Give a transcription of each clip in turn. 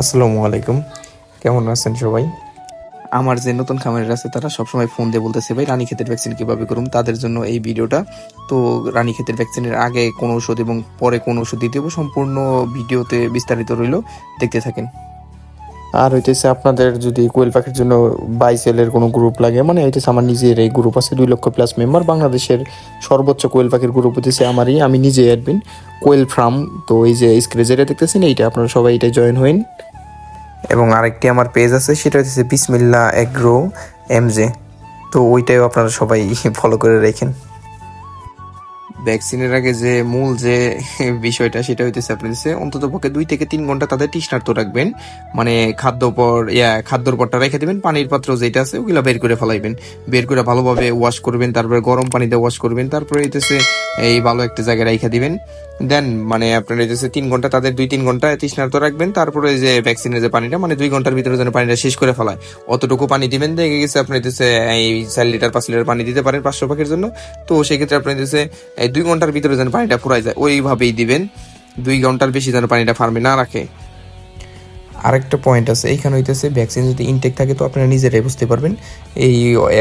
আসসালামু আলাইকুম। কেমন আছেন সবাই? আমার যে নতুন খামারের আছে তারা সবসময় ফোন দিয়ে বলতেছে ভাই রানী ক্ষেতের ভ্যাকসিন কীভাবে করুন তাদের জন্য এই ভিডিওটা। তো রানী ক্ষেতের ভ্যাকসিনের আগে কোন ওষুধ এবং পরে কোন ওষুধ দিতে হবে সম্পূর্ণ ভিডিওতে বিস্তারিত রইল। দেখতে থাকেন। আর হইতেছে আপনাদের যদি কোয়েল পাখির জন্য বাইসেলের কোনো গ্রুপ লাগে মানে হইতেছে আমার নিজের এই গ্রুপ আছে দুই লক্ষ প্লাস মেম্বার বাংলাদেশের সর্বোচ্চ কোয়েল পাখির গ্রুপ হইতেছে আমারই আমি নিজে অ্যাডমিন কোয়েল ফার্ম তো এই যে স্ক্রিনে দেখতেছেন এইটা আপনারা সবাই এটা জয়েন হইন। এবং আরেকটি আমার পেজ আছে, সেটা হচ্ছে বিসমিল্লা এগ্রো এমজে তো ওইটাও আপনারা সবাই ফলো করে রেখেন। ভ্যাকসিনের আগে যে মূল যে বিষয়টা, সেটা হইতেছে আপনি হচ্ছে অন্তত পক্ষে দুই থেকে তিন ঘণ্টা তাদের তৃষ্ণার্ত রাখবেন। মানে খাদ্য পর ইয়া, খাদ্যর পরটা রেখে দিবেন, পানির পাত্র যেটা আছে, ওগুলা বের করে ফেলাইবেন। বের করে ভালোভাবে ওয়াশ করবেন, তারপরে গরম পানিতে ওয়াশ করবেন, তারপরে হইতেছে এই ভালো একটা জায়গায় রেখে দিবেন। দেন মানে আপনার এই যে তিন ঘণ্টা, তাদের দুই তিন ঘণ্টা তৃষ্ণার্ত রাখবেন। তারপরে যে ভ্যাকসিনের যে পানিটা মানে দুই ঘণ্টার ভিতরে যেন পানিটা শেষ করে ফেলায়। অতটুকু পানি দিবেন, দেখে গেছে আপনি দিচ্ছে এই চার লিটার, পাঁচ লিটার পানি দিতে পারেন পাঁচশো পাখির জন্য। তো সেক্ষেত্রে আপনি দিচ্ছে এই দুই ঘণ্টার ভিতরে যেন পানিটা ফুরাই যায়, ওইভাবেই দিবেন। দুই ঘণ্টার বেশি যেন পানিটা ফার্মে না রাখে। আরেকটা পয়েন্ট আছে, এইখানে হইতেছে ভ্যাকসিন যদি ইনটেক থাকে তো আপনারা নিজেরাই বুঝতে পারবেন। এই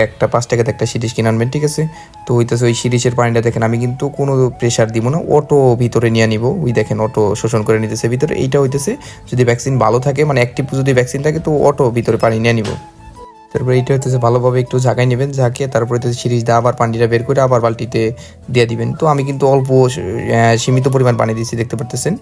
একটা পাঁচ টাকাতে একটা সিরিজ কিনে আনবেন, ঠিক আছে? তো হইতেছে ওই সিরিজের পানিটা দেখেন, আমি কিন্তু কোনো প্রেশার দিব না অটো ভিতরে নিয়ে নিব। ওই দেখেন অটো শোষণ করে নিতেছে ভিতরে, এইটা হইতেছে যদি ভ্যাকসিন ভালো থাকে মানে অ্যাক্টিভ যদি ভ্যাকসিন থাকে তো অটো ভিতরে পানি নিয়ে নিব। তারপরে এইটা হইতেছে ভালোভাবে একটু ঝাঁকাই নেবেন, ঝাঁকিয়ে তারপরে হচ্ছে সিরিজ দিয়ে আবার পানিটা বের করে আবার বালতিতে দিয়ে দিবেন। তো আমি কিন্তু অল্প সীমিত পরিমাণ পানি দিচ্ছি দেখতে পারতেছেন?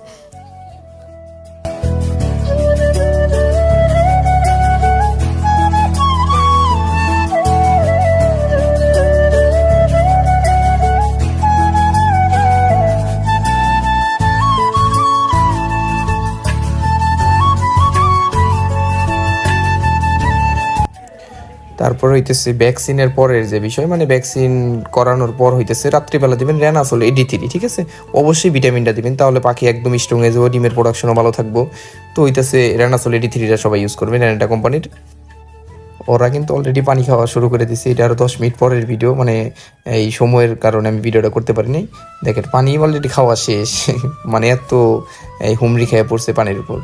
তারপর হইতেছে ভ্যাকসিনের পরের যে বিষয় মানে ভ্যাকসিন করানোর পর হইতেছে রাত্রিবেলা দিবেন র্যানাসল এডি থ্রি ঠিক আছে? অবশ্যই ভিটামিনটা দিবেন, তাহলে পাখি একদম স্ট্রং হয়ে যাব, ডিমের প্রোডাকশনও ভালো থাকব। তো হইতেছে র্যানাসল এডি থ্রিটা সবাই ইউজ করবেন র্যানাটা কোম্পানির ওরা কিন্তু অলরেডি পানি খাওয়া শুরু করে দিছে, এটা আরও দশ মিনিট পরের ভিডিও মানে এই সময়ের কারণে আমি ভিডিওটা করতে পারিনি। দেখেন, পানি অলরেডি খাওয়া শেষ মানে এত এই হুমড়ি খেয়ে পড়ছে পানির উপর।